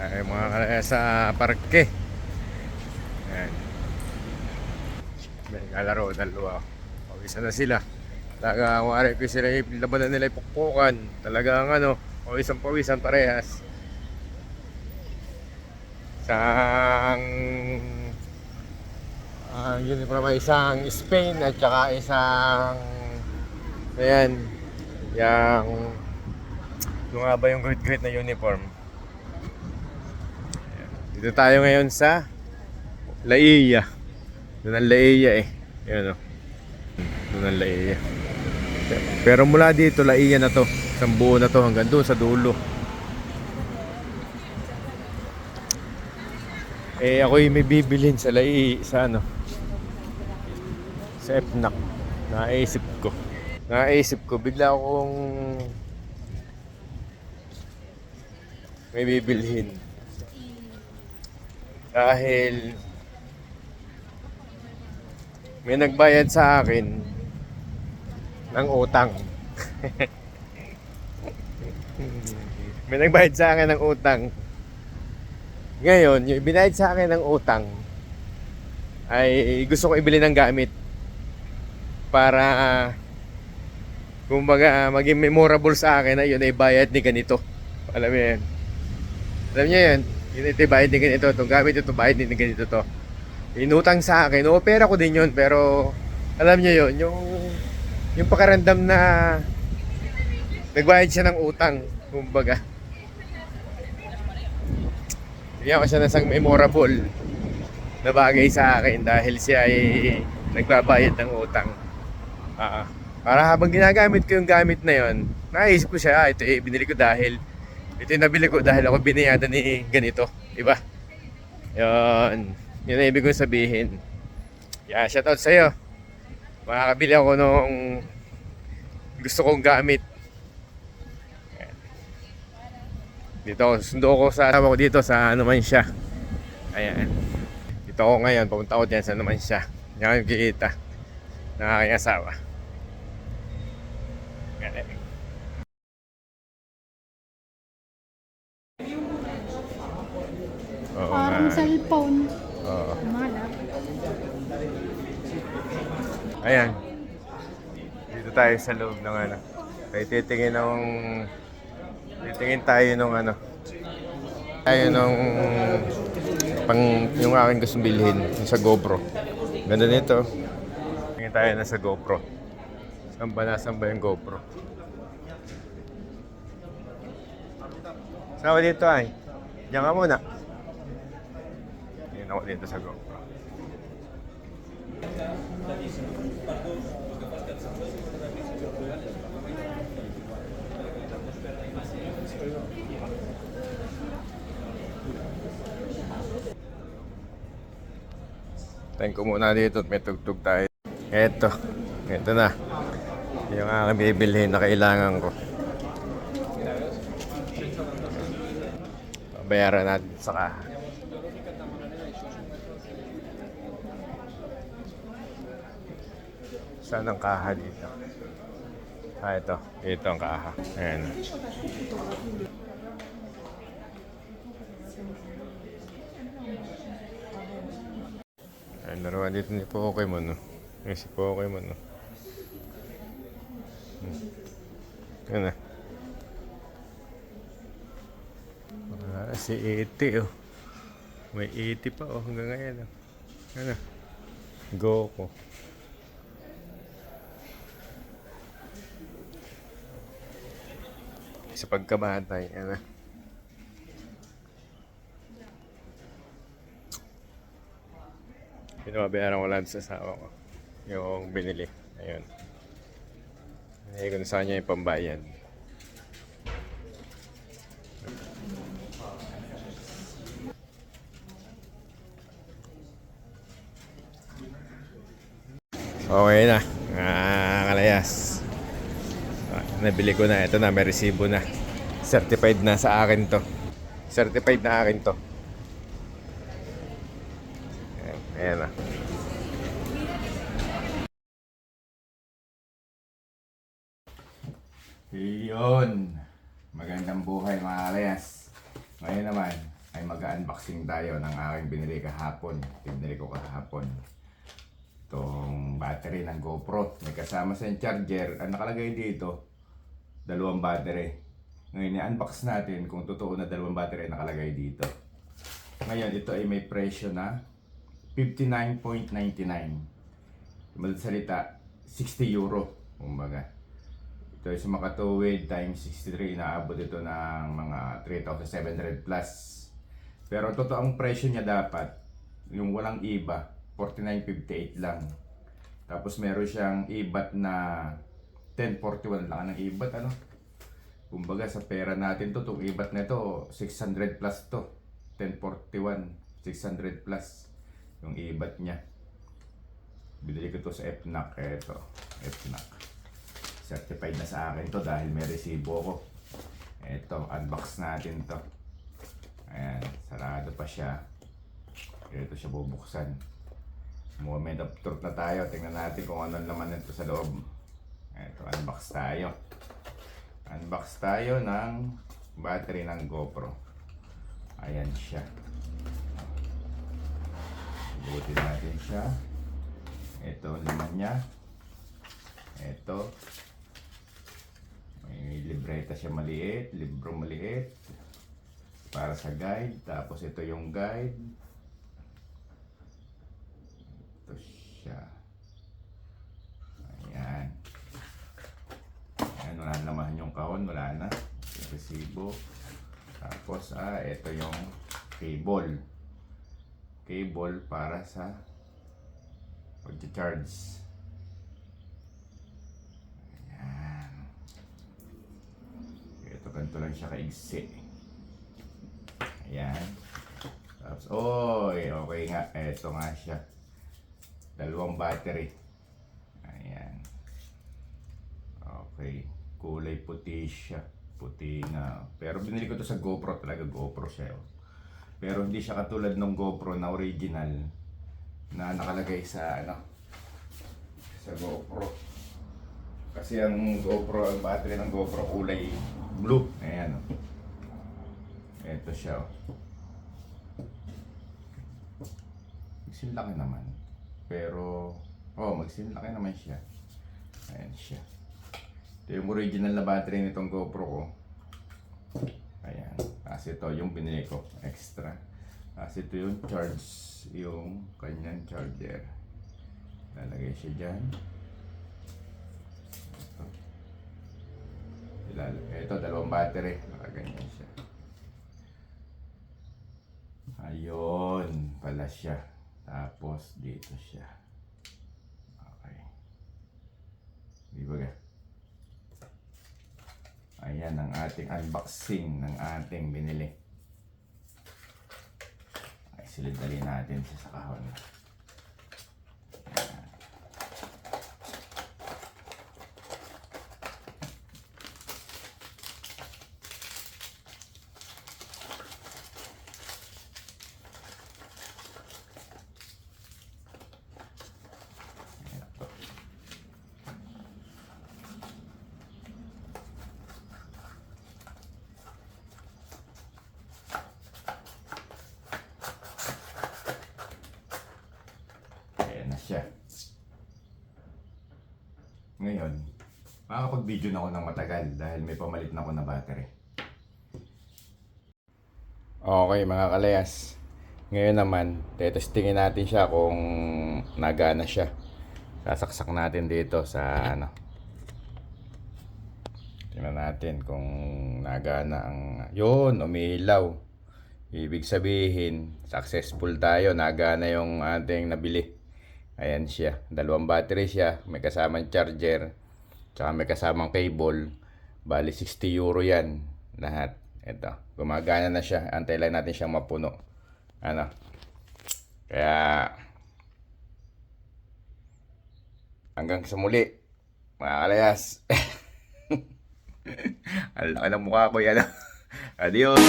Ay, mga kalaya sa parke. Ayan. May kalaro, dalawa. O, isa na sila. Talaga, kung ari ko sila, labanan nila ipukpukan. Talagang ano, o isang pawisan parehas. Isang ang uniform ay isang Spain at saka isang ayan yung yung nga ba yung great great na uniform. Dito tayo ngayon sa Laia. Doon ang Laia eh. Yun o. Doon ang Laia. Pero mula dito Laia na to. Isang buo na to hanggang doon sa dulo. Eh ako yung may bibilhin sa Laia sa ano? Sa FNAC naisip ko. Naisip ko. Bigla akong may bibilhin dahil may nagbayad sa akin ng utang may nagbayad sa akin ng utang ngayon yung binayad sa akin ng utang ay gusto ko ibili ng gamit para kumbaga maging memorable sa akin na yun ay bayad ni ganito. Alam mo yan. Alam niyo yan. Yun ito ni ganito. Itong gamit ito ni ganito to. Inutang sa akin. O pera ko din yun. Pero alam niyo yun. Yung, yung pakarandam na nagbayad siya ng utang. Kumbaga. Bigyan ko siya ng isang memorable na bagay sa akin dahil siya ay nagbabayad ng utang. Ah, para habang ginagamit ko yung gamit na yon, naisip ko siya, ah, ito eh, binili ko dahil ito yung nabili ko dahil ako biniyada ni ganito, di ba? Yun, yun ang ibig kong sabihin. Yeah, shoutout sa'yo. Makakabili ako nung gusto kong gamit. Dito sundo ko sa asawa ko dito sa ano man siya. Ayan. Dito ako ngayon, pupunta ako dyan sa naman siya. Hindi ako nakikita ng aking asawa. Ganun. Oo Parang nga. cellphone. Oo. Malap. Ayan. Dito tayo sa loob ng ano. Tayo titingin ng... Titingin tayo ng ano. Tayo ng... Pang yung aking gustong bilhin. Yung sa GoPro. Ganda nito. Tingin tayo na sa GoPro. Saan ba nasan ba yung GoPro? Saan ako dito ay? Diyan ka muna. Tingin ako dito sa GoPro. Tayo ko muna dito at may tugtog tayo. Eto. Eto na. Yung aking bibilhin na kailangan ko. Bayaran natin sa kaha. Saan ang kaha dito? Ah, ito. Ito ang kaha. Ayan. Ay, laruan dito ni Pokemon, no? Ay, si Pokemon, no? Hmm. Yan na. Ah, si E.T. oh. May E.T. pa, oh, hanggang ngayon, oh. Ano? Goku. Sa pagkabatay, ano? Pinababayaran ko lang sa asawa ko. Yung binili. Ayun. Ay, kung saan niya yung pambayad. Okay na. Ah, kalayas. Ah, nabili ko na. Ito na, may resibo na. Certified na sa akin to. Certified na akin to. Ayan, na. Yun. Magandang buhay mga kalayas. Ngayon naman, ay mag-unboxing tayo ng aking binili kahapon. Binili ko kahapon. Itong battery ng GoPro. May kasama sa charger. Ang nakalagay dito, dalawang battery. Ngayon, i-unbox natin kung totoo na dalawang battery nakalagay dito. Ngayon, ito ay may presyo na 59.99. Madalit salita, 60 euro. Kumbaga. Ito ay sa makatuwid times 63, inaabot ito ng mga 3,700 plus. Pero totoong presyo niya dapat, yung walang iba, 49.58 lang. Tapos meron siyang ibat na 1041 lang ng ibat ano. Kumbaga sa pera natin to, itong ibat na ito, 600 plus to. 1041, 600 plus yung ibat niya. Binili ko to sa FNAC. Eto, FNAC. Certified na sa akin to dahil may resibo ko. Eto, unbox natin to. Ayan, sarado pa siya. Ito siya bubuksan. Moment of truth na tayo. Tingnan natin kung ano laman nito sa loob. Ito, unbox tayo. Unbox tayo ng battery ng GoPro. Ayan siya. Buti natin siya. Ito, laman niya. Ito. May libreta siya maliit. Libro maliit. Para sa guide. Tapos ito yung guide. Ito siya. Ayan. Ayan, wala naman yung kahon. Wala na. Resibo. Tapos, ah, ito yung cable. Cable para sa pag-charge. Ayan. Ito, ganito lang siya kaigsi. Ayan. Tapos, oy, okay nga. Ito nga siya. Dalawang battery. Ayan. Okay. Kulay puti siya. Puti na. Pero binili ko to sa GoPro talaga. GoPro siya. oh. Pero hindi siya katulad ng GoPro na original na nakalagay sa ano sa GoPro. Kasi ang GoPro, ang battery ng GoPro kulay blue. Ayan. Oh. Ito siya. Oh. Magsinlaki naman. Pero, oh, magsinlaki naman siya. Ayan siya. Ito yung original na battery nitong GoPro ko. Ayan. Tapos ito yung binili ko. Extra. Tapos ito yung charge. Yung kanyang charger. Lalagay siya dyan. Ito. Ilal ito, dalawang battery. Nakaganyan siya. Ayun. Pala siya. Tapos dito siya. Okay. Di ba ga? Ayan ang ating unboxing ng ating binili. Ay, silid-dali natin siya sa kahon. Ngayon, makakapag-video na ako ng matagal dahil may pamalit na ako na battery. Okay mga kalayas. Ngayon naman, tetestingin natin siya kung nagana siya. Sasaksak natin dito sa ano. Tingnan natin kung nagana ang... Yun, umiilaw. Ibig sabihin, successful tayo. Nagana yung ating nabili. Ayan siya. Dalawang battery siya. May kasamang charger. Tsaka may kasamang cable. Bali 60 euro yan. Lahat. Ito. Gumagana na siya. Antay lang natin siyang mapuno. Ano? Kaya... Hanggang sa muli. Mga kalayas. Ang laki ng mukha ko yan. Adios.